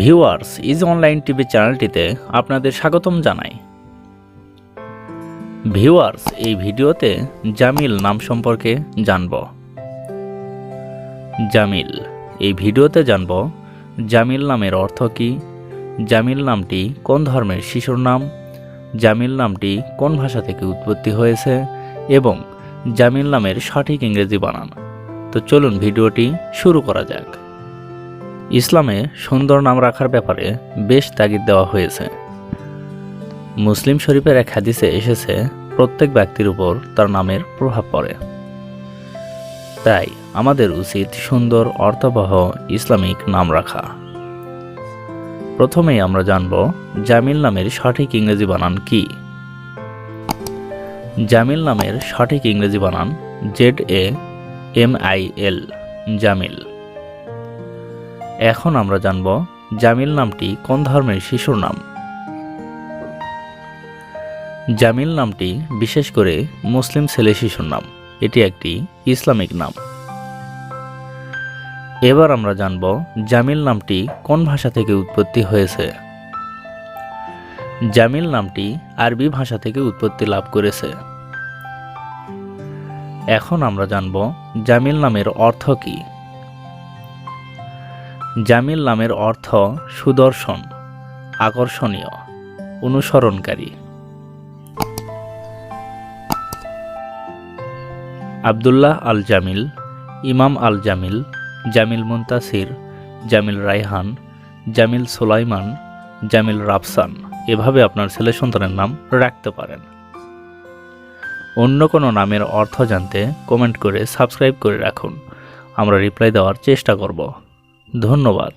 Viewers, is online TV চ্যানেলটিতে আপনাদের স্বাগতম জানাই। ভিউয়ার্স, এই ভিডিওতে জামিল নাম সম্পর্কে জানব। জামিল, এই ভিডিওতে জানব জামিল নামের অর্থ কী, জামিল নামটি কোন ধর্মের শিশুর নাম, জামিল নামটি কোন ভাষা থেকে উৎপত্তি হয়েছে, এবং জামিল নামের সঠিক ইংরেজি বানান। তো চলুন ভিডিওটি শুরু করা যাক। ইসলামে সুন্দর নাম রাখার ব্যাপারে বেশ তাগিদ দেওয়া হয়েছে। মুসলিম শরীফের এক হাদিসে এসেছে, প্রত্যেক ব্যক্তির উপর তার নামের প্রভাব পড়ে। তাই আমাদের উচিত সুন্দর, অর্থবহ, ইসলামিক নাম রাখা। প্রথমেই আমরা জানব জামিল নামের সঠিক ইংরেজি বানান কি। জামিল নামের সঠিক ইংরেজি বানান Z A M I L, Jamil. এখন আমরা জানব জামিল নামটি কোন ধর্মের শিশুর নাম। জামিল নামটি বিশেষ করে মুসলিম ছেলে শিশুর নাম। এটি একটি ইসলামিক নাম। এবার আমরা জানব জামিল নামটি কোন ভাষা থেকে উৎপত্তি হয়েছে। জামিল নামটি আরবি ভাষা থেকে উৎপত্তি লাভ করেছে। এখন আমরা জানব জামিল নামের অর্থ কী। জামিল নামের অর্থ সুদর্শন, আকর্ষণীয়, অনুসরণকারী। আবদুল্লাহ আল জামিল ইমাম আল জামিল জামিল মুন্তাসির, জামিল রায়হান, জামিল সোলাইমান, জামিল রাফসান এভাবে আপনার ছেলে সন্তানের নাম রাখতে পারেন। অন্য কোনো নামের অর্থ জানতে কমেন্ট করে সাবস্ক্রাইব করে রাখুন। আমরা রিপ্লাই দেওয়ার চেষ্টা করব। ধন্যবাদ।